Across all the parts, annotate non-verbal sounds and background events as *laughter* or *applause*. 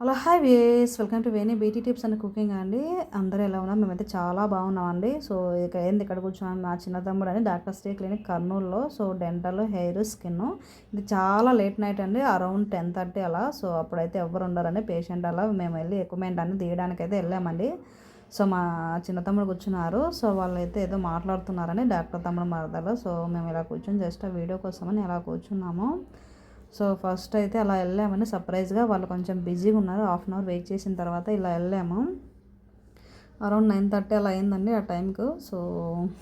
Hello hi ways welcome to Veni beauty tips and cooking అండి. అందరూ ఎలా ఉన్నారు? మేమైతే చాలా బాగున్నామండి. సో ఇక ఏంది ఇక్కడ కూర్చున్నాను నా చిన్న తమ్ముడు అని డాక్టర్ స్టే క్లినిక్ కర్నూలులో. So dental hair skin. ఇది చాలా లేట్ నైట్ అండి అరౌండ్ టెన్ థర్టీ అలా. సో అప్పుడైతే ఎవరు ఉండరని పేషెంట్ అలా. మేము వెళ్ళి ఎక్విప్మెంట్ అన్ని తీయడానికి అయితే వెళ్ళామండి. సో మా చిన్న తమ్ముడు కూర్చున్నారు. సో వాళ్ళైతే ఏదో మాట్లాడుతున్నారని డాక్టర్ తమ్ముడు మరదలు. సో మేము ఇలా కూర్చొని జస్ట్ ఆ వీడియో కోసమని ఇలా కూర్చున్నాము. సో ఫస్ట్ అయితే అలా వెళ్ళామని సర్ప్రైజ్గా వాళ్ళు కొంచెం బిజీగా ఉన్నారు. హాఫ్ అన్ అవర్ వెయిట్ చేసిన తర్వాత ఇలా వెళ్ళాము. అరౌండ్ నైన్ థర్టీ అలా అయిందండి ఆ టైంకు. సో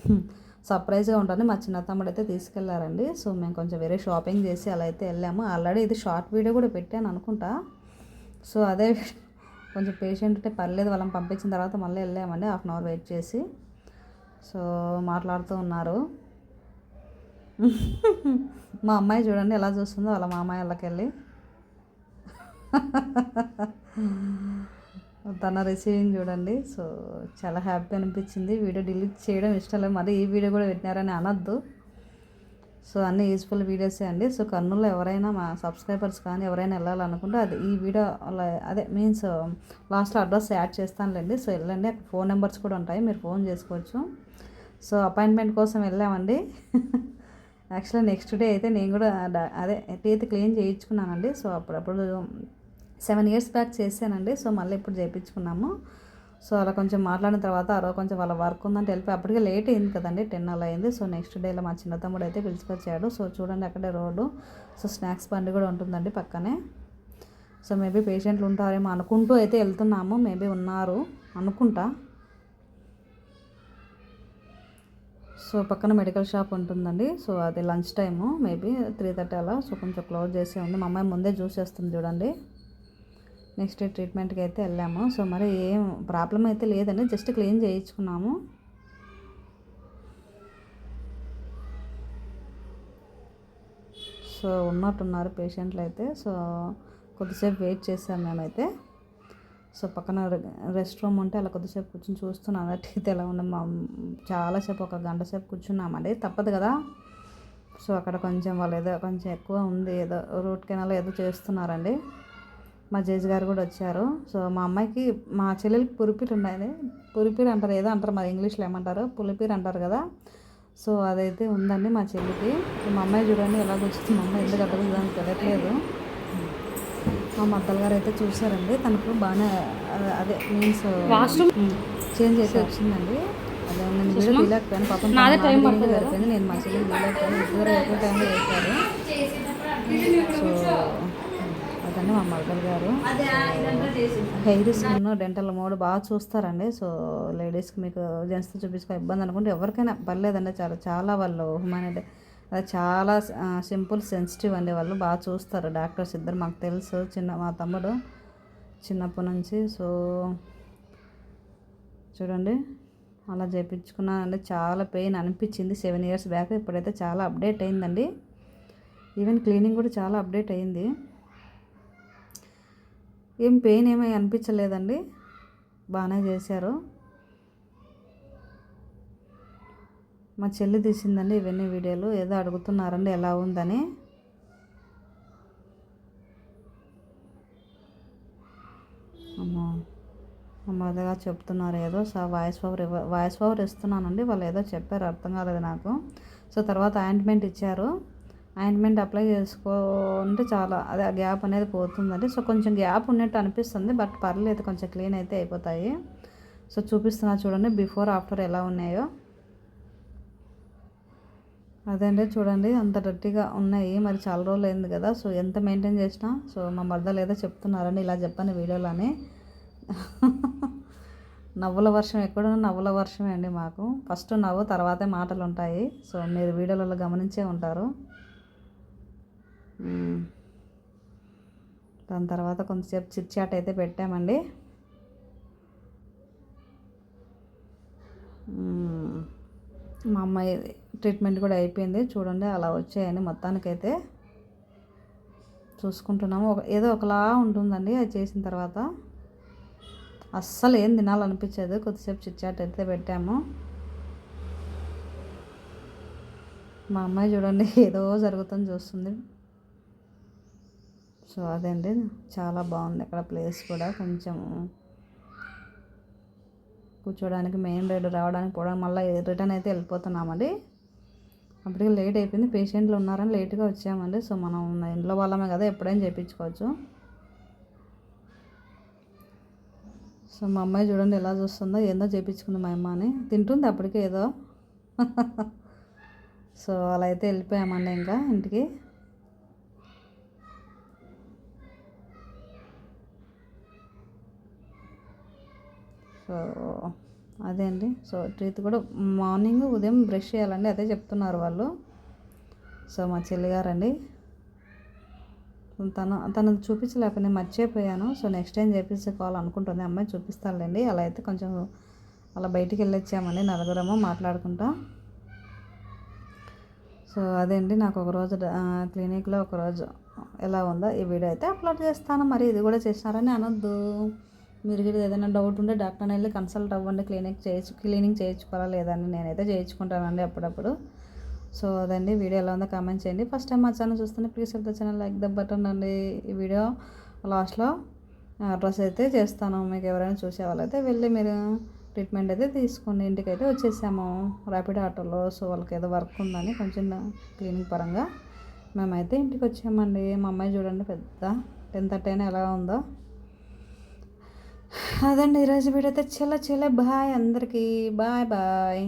*laughs* సర్ప్రైజ్గా ఉంటుంది మా చిన్న తమ్ముడు అయితే తీసుకెళ్ళారండి. సో మేము కొంచెం వేరే షాపింగ్ చేసి అలా అయితే వెళ్ళాము. ఆల్రెడీ ఇది షార్ట్ వీడియో కూడా పెట్టాను అనుకుంటా. సో అదే *laughs* కొంచెం పేషెంట్ అంటే పర్లేదు వాళ్ళని పంపించిన తర్వాత మళ్ళీ వెళ్ళామండి. హాఫ్ అన్ అవర్ వెయిట్ చేసి. సో మాట్లాడుతూ ఉన్నారు. మా అమ్మాయి చూడండి ఎలా చూస్తుందో వాళ్ళ మామయ్య వాళ్ళకెళ్ళి. తన రిసీవింగ్ చూడండి. సో చాలా హ్యాపీ అనిపించింది. వీడియో డిలీట్ చేయడం ఇష్టం లేదు. మరి ఈ వీడియో కూడా పెట్టినారని అనొద్దు. సో అన్ని యూస్ఫుల్ వీడియోసే అండి. సో కర్నూలులో ఎవరైనా మా సబ్స్క్రైబర్స్ కానీ ఎవరైనా వెళ్ళాలనుకుంటే అది ఈ వీడియో అలా- అదే మీన్స్ లాస్ట్లో అడ్రస్ యాడ్ చేస్తానులేండి. సో వెళ్ళండి. అక్కడ ఫోన్ నెంబర్స్ కూడా ఉంటాయి. మీరు ఫోన్ చేసుకోవచ్చు. సో అపాయింట్మెంట్ కోసం వెళ్ళామండి. యాక్చువల్గా నెక్స్ట్ డే అయితే నేను కూడా అదే టీత్ క్లీన్ చేయించుకున్నానండి. సో అప్పుడప్పుడు సెవెన్ ఇయర్స్ బ్యాక్ చేశానండి. సో మళ్ళీ ఇప్పుడు చేయించుకున్నాము. సో అలా కొంచెం మాట్లాడిన తర్వాత ఆ రోజు కొంచెం వాళ్ళ వర్క్ ఉందంటే వెళ్ళిపోయి అప్పటికే లేట్ అయింది కదండి. టెన్ అలా అయింది. సో నెక్స్ట్ డేలో మా చిన్న తమ్ముడు అయితే పిలుచుకొచ్చాడు సో చూడండి అక్కడే రోడ్డు. సో స్నాక్స్ బండి కూడా ఉంటుందండి పక్కనే. సో మేబీ పేషెంట్లు ఉంటారేమో అనుకుంటూ అయితే వెళ్తున్నాము. మేబీ ఉన్నారు అనుకుంటా. సో పక్కన మెడికల్ షాప్ ఉంటుందండి. సో అది lunch time. Maybe three thirty అలా. సో కొంచెం క్లోజ్ చేసి ఉంది. మా అమ్మాయి ముందే జ్యూస్ చేస్తుంది చూడండి. నెక్స్ట్ ట్రీట్మెంట్కి అయితే వెళ్ళాము. సో మరి ఏం ప్రాబ్లం అయితే లేదండి. Just clean చేయించుకున్నాము. సో ఉన్నట్టున్నారు పేషెంట్లు అయితే. సో కొద్దిసేపు వెయిట్ చేసాం మేమైతే. సో పక్కన రెస్ట్ రూమ్ ఉంటే అలా కొద్దిసేపు కూర్చొని చూస్తున్నాను అటు ఎలా ఉంది మా చాలాసేపు ఒక గంట సేపు కూర్చున్నామండి తప్పదు కదా. సో అక్కడ కొంచెం వాళ్ళు ఏదో కొంచెం ఎక్కువ ఉంది ఏదో రూట్ కెనాల్ ఏదో చేస్తున్నారండి. మా జేజ్ గారు కూడా వచ్చారు. సో మా అమ్మాయికి మా చెల్లెలకి పురిపీరు ఉన్నాయి పురిపీరు అంటారు ఏదో అంటారు మరి ఇంగ్లీష్లో ఏమంటారు? పులిపీరు అంటారు కదా. సో అదైతే ఉందండి మా చెల్లికి. మా అమ్మాయి చూడండి ఎలా కూర్చుంది మా అమ్మాయి ఎందుకు అక్కడ తెలియట్లేదు. మా మద్దలు గారు అయితే చూసారండి తనకు బాగానే అదే మీన్స్ చేంజ్ చేసి వచ్చిందండి. అదే నేను వీడియో తీయలేకపోయాను పాపం తన టైం సరిపోయింది నేను మా తీయలేకపోయాను ఇద్దరు ఒకే టైంలో చేశారు సో అదండి మా మద్దలు గారు. హెయిర్ స్కిన్ డెంటల్ మూడు బాగా చూస్తారండి. సో లేడీస్కి మీకు జెంట్స్తో చూపించుకో ఇబ్బంది అనుకుంటే ఎవరికైనా పర్లేదండి. చాలా చాలా వాళ్ళు హ్యూమానిటీ అది చాలా సింపుల్ సెన్సిటివ్ అండి వాళ్ళు. బాగా చూస్తారు డాక్టర్స్ ఇద్దరు. మాకు తెలుసు చిన్న మా తమ్ముడు చిన్నప్పటి నుంచి. సో చూడండి అలా చేయించుకున్నానండి చాలా పెయిన్ అనిపించింది సెవెన్ ఇయర్స్ బ్యాక్. ఇప్పుడైతే చాలా అప్డేట్ అయిందండి. ఈవెన్ క్లీనింగ్ కూడా చాలా అప్డేట్ అయింది. ఏం పెయిన్ ఏమీ అనిపించలేదండి. బాగానే చేశారు. మా చెల్లి తీసిందండి ఇవన్నీ వీడియోలు. ఏదో అడుగుతున్నారండి ఎలా ఉందని. అమ్మో అమ్మదిగా చెప్తున్నారు ఏదో. సో వాయిస్ ఓవర్ ఇవ్వ వాయిస్ ఓవర్ ఇస్తున్నానండి. వాళ్ళు ఏదో చెప్పారు అర్థం కాలేదు నాకు. సో తర్వాత ఆయింట్మెంట్ ఇచ్చారు. ఆయింట్మెంట్ అప్లై చేసుకుంటే చాలా అదే గ్యాప్ అనేది పోతుందండి. సో కొంచెం గ్యాప్ ఉన్నట్టు అనిపిస్తుంది బట్ పర్లేదు కొంచెం క్లీన్ అయితే అయిపోతాయి. సో చూపిస్తున్నా చూడండి బిఫోర్ ఆఫ్టర్ ఎలా ఉన్నాయో. అదే అండి చూడండి అంత డర్టీగా ఉన్నాయి. మరి చాలా రోజులు అయింది కదా సో ఎంత మెయింటైన్ చేసినా సో మా మర్దలు ఏదో చెప్తున్నారని ఇలా చెప్పాను వీడియోలోనే. *laughs* నవ్వుల వర్షం ఎక్కడ నవ్వుల వర్షమే అండి మాకు. ఫస్ట్ నవ్వు తర్వాతే మాటలు ఉంటాయి సో మీరు వీడియోలలో గమనించే ఉంటారు. దాని తర్వాత కొంతసేపు చిట్చాట్ అయితే పెట్టామండి. మా అమ్మాయి ట్రీట్మెంట్ కూడా అయిపోయింది. చూడండి అలా వచ్చాయని మొత్తానికైతే చూసుకుంటున్నాము. ఒక ఏదో ఒకలా ఉంటుందండి అది చేసిన తర్వాత. అస్సలు ఏం తినాలనిపించదు. కొద్దిసేపు చిచ్చాట్ అయితే పెట్టాము. మా అమ్మాయి చూడండి *laughs* ఏదో జరుగుతుంది చూస్తుంది. సో అదండి. చాలా బాగుంది అక్కడ ప్లేస్ కూడా. కొంచెం కూర్చోడానికి మెయిన్ రోడ్ రావడానికి పోవడానికి మళ్ళీ రిటర్న్ అయితే వెళ్ళిపోతున్నామండి. అప్పటికి లేట్ అయిపోయింది. పేషెంట్లు ఉన్నారని లేట్గా వచ్చామండి. సో మనం ఇంట్లో వాళ్ళమే కదా ఎప్పుడైనా చేయించుకోవచ్చు సో మా అమ్మాయి చూడండి ఎలా చూస్తుందో ఏందో చేయించుకుంది మా అమ్మ అని. తింటుంది అప్పటికే ఏదో. *laughs* సో అలా అయితే వెళ్ళిపోయామండి ఇంకా ఇంటికి. సో అదే అండి. సో ట్రీత్ కూడా మార్నింగ్ ఉదయం బ్రష్ చేయాలండి. అదే చెప్తున్నారు వాళ్ళు. సో మా చెల్లిగారండి తను తను చూపించలేకపోయినా మర్చిపోయాను. సో నెక్స్ట్ టైం చేపించుకోవాలనుకుంటుంది అమ్మాయి చూపిస్తానులేండి. అలా అయితే కొంచెం అలా బయటికి వెళ్ళొచ్చామండి. నలుగురము మాట్లాడుకుంటా. సో అదే అండి. నాకు ఒకరోజు క్లినిక్లో ఒకరోజు ఎలా ఉందో ఈ వీడియో అయితే అప్లోడ్ చేస్తాను. మరి ఇది కూడా చేసినారని అనొద్దు. మీరు కూడా ఏదైనా డౌట్ ఉంటే డాక్టర్ని వెళ్ళి కన్సల్ట్ అవ్వండి క్లినిక్ చేయించు క్లీనింగ్ చేయించుకోవాలా లేదని నేనైతే చేయించుకుంటానండి అప్పుడప్పుడు. సో అదండి. వీడియో ఎలా ఉందో కామెంట్ చేయండి. ఫస్ట్ టైం మా ఛానల్ చూస్తుంటే please health channel like the button అండి ఈ వీడియో. లాస్ట్లో అడ్రస్ అయితే చేస్తాను. మీకు ఎవరైనా చూసే వాళ్ళైతే వెళ్ళి మీరు ట్రీట్మెంట్ అయితే తీసుకోండి. ఇంటికి అయితే వచ్చేసాము ర్యాపిడ్ ఆటోలో సో వాళ్ళకి ఏదో వర్క్ ఉందని కొంచెం క్లీనింగ్ పరంగా మేమైతే ఇంటికి వచ్చామండి. మా అమ్మాయి చూడండి పెద్ద. టెన్ థర్టీ అయినా ఎలా ఉందో. అదండి ఈరోజు వీడియో అయితే చాలా చాలా బాయ్ అందరికీ. Bye bye.